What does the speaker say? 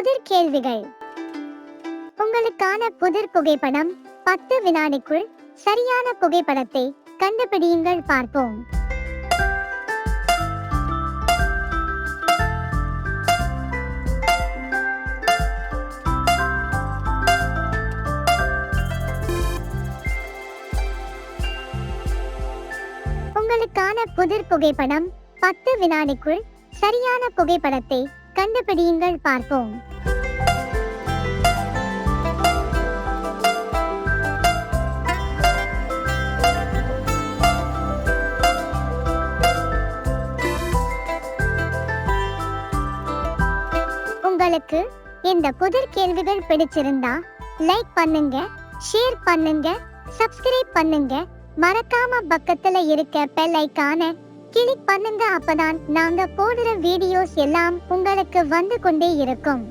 புதிர் கேள்விகள் உங்களுக்கான புதிர் புகைப்படம் பத்து வினாடிக்குள் சரியான புகைப்படத்தை கண்டுபிடியுங்கள் பார்ப்போம். உங்களுக்கான புதிர் புகைப்படம் பத்து வினாடிக்குள் சரியான புகைப்படத்தை கண்டுபிடியுங்கள் பார்ப்போம். உங்களுக்கு இந்த புதிர் கேள்விகள் பிடிச்சிருந்தா லைக் பண்ணுங்க ஷேர் பண்ணுங்க சப்ஸ்கிரைப் பண்ணுங்க. மறக்காம பக்கத்துல இருக்க பெல் ஐக்கான கிளிக் பண்ணுங்க அப்பதான் நாங்க போடுற வீடியோஸ் எல்லாம் உங்களுக்கு வந்து கொண்டே இருக்கும்.